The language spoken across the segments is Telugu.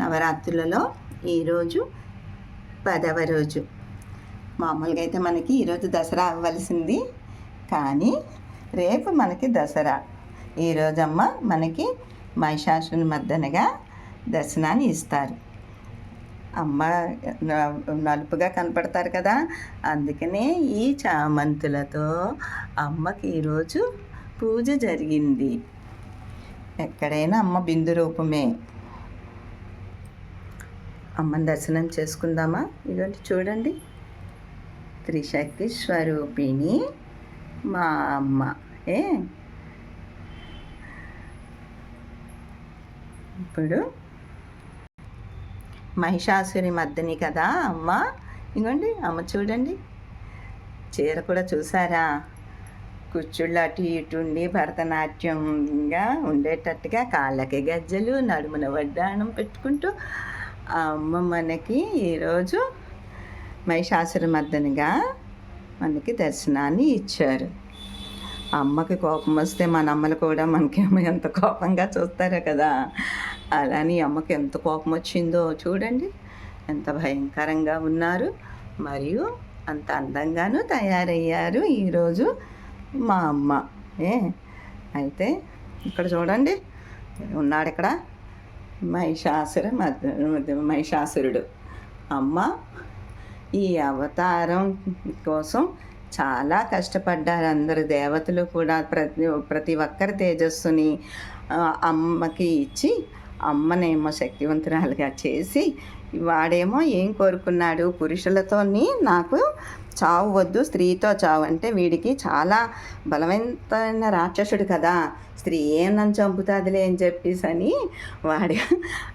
నవరాత్రులలో ఈరోజు పదవ రోజు. మామూలుగా అయితే మనకి ఈరోజు దసరా అవ్వాల్సింది కానీ రేపు మనకి దసరా. ఈరోజమ్మ మనకి మహిషాసుని మద్దనగా దర్శనాన్ని ఇస్తారు. అమ్మ నలుపుగా కనపడతారు కదా అందుకనే ఈ చామంతులతో అమ్మకి ఈరోజు పూజ జరిగింది. ఎక్కడైనా అమ్మ బిందు రూపమే. అమ్మని దర్శనం చేసుకుందామా? ఇదంటే చూడండి. త్రిశక్తి స్వరూపిణి మా అమ్మ. ఏ? ఇప్పుడు మహిషాసురి మద్దని కదా అమ్మ. ఇగోండి అమ్మ చూడండి. చీర కూడా చూసారా? కుచ్చుళ్ళు అటు ఇటు ఉండి భరతనాట్యంగా ఉండేటట్టుగా కాళ్ళకి గజ్జలు నడుమున వడ్డాణం పెట్టుకుంటూ ఆ అమ్మ మనకి ఈరోజు మహిషాసుర మర్దనిగా మనకి దర్శనాన్ని ఇచ్చారు. అమ్మకి కోపం వస్తే మన అమ్మలు కూడా మనకి ఎంత కోపంగా చూస్తారో కదా. అలానే అమ్మకి ఎంత కోపం వచ్చిందో చూడండి. ఎంత భయంకరంగా ఉన్నారు. మరియు అంత అందంగాను తయారయ్యారు ఈరోజు మా అమ్మ. ఏ? అయితే ఇక్కడ చూడండి. ఉన్నాడు ఇక్కడ మహిషాసుర మహిషాసురుడు. అమ్మ ఈ అవతారం కోసం చాలా కష్టపడ్డారు అందరు దేవతలు కూడా. ప్రతి ప్రతి ఒక్కరి తేజస్సుని అమ్మకి ఇచ్చి అమ్మనేమో శక్తివంతురాలుగా చేసి వాడేమో ఏం కోరుకున్నాడు పురుషులతోని నాకు చావు వద్దు స్త్రీతో చావు. అంటే వీడికి చాలా బలవంతమైన రాక్షసుడు కదా. స్త్రీ ఏం నన్ను చంపుతుందిలే అని చెప్పేసి అని వాడు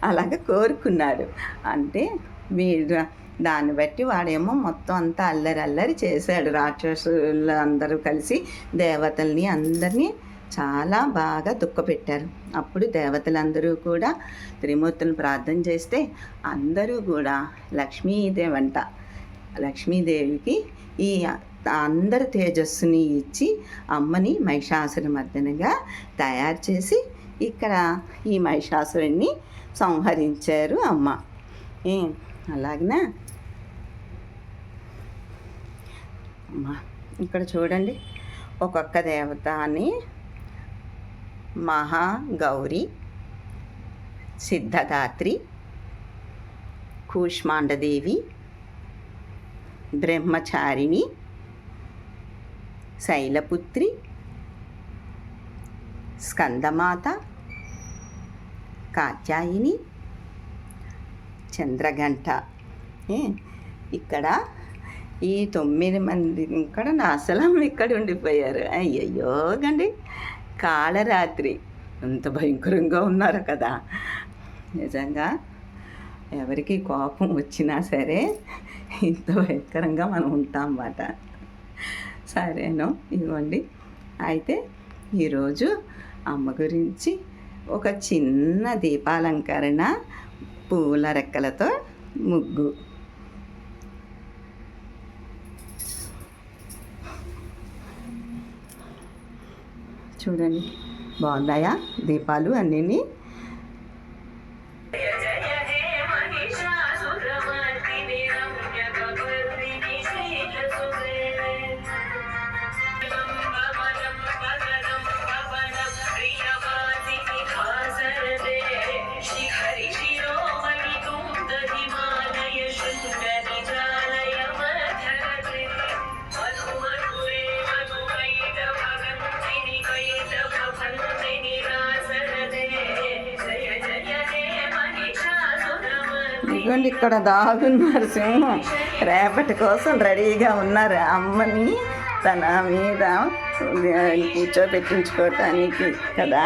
అలాగ కోరుకున్నాడు. అంటే మీరు దాన్ని బట్టి వాడేమో మొత్తం అంతా అల్లరి అల్లరి చేశాడు. రాక్షసులు అందరూ కలిసి దేవతల్ని అందరినీ చాలా బాగా దుఃఖపెట్టారు. అప్పుడు దేవతలందరూ కూడా త్రిమూర్తులను ప్రార్థన చేస్తే అందరూ కూడా లక్ష్మీదేవంట లక్ష్మీదేవికి ఈ అందరి తేజస్సుని ఇచ్చి అమ్మని మహిషాసురమర్దనగా తయారు చేసి ఇక్కడ ఈ మహిషాసురుణ్ణి సంహరించారు అమ్మ. అలాగనా? అమ్మ ఇక్కడ చూడండి. ఒక్కొక్క దేవత అని మహాగౌరి సిద్ధదాత్రి కూష్మాండదేవి బ్రహ్మచారిణి శైలపుత్రి స్కందమాత కాత్యాయిని చంద్రగంట ఇక్కడ ఈ తొమ్మిది మంది ఇక్కడ నాశలం ఇక్కడ ఉండిపోయారు. అయ్యయ్యో గండి కాళరాత్రి. అంత భయంకరంగా ఉన్నారు కదా. నిజంగా ఎవరికి కోపం వచ్చినా సరే ఇంత భయంకరంగా మనం ఉంటాం అన్నమాట. సరేనో? ఇవ్వండి అయితే ఈరోజు అమ్మ గురించి ఒక చిన్న దీపాలంకరణ పూల రెక్కలతో ముగ్గు. చూడండి. బాగున్నాయా దీపాలు అన్నీ ఇదిగోండి ఇక్కడ దాగున్నారు సింహం. రేపటి కోసం రెడీగా ఉన్నారు అమ్మని తన మీద కూర్చోబెట్టించుకోవటానికి కదా.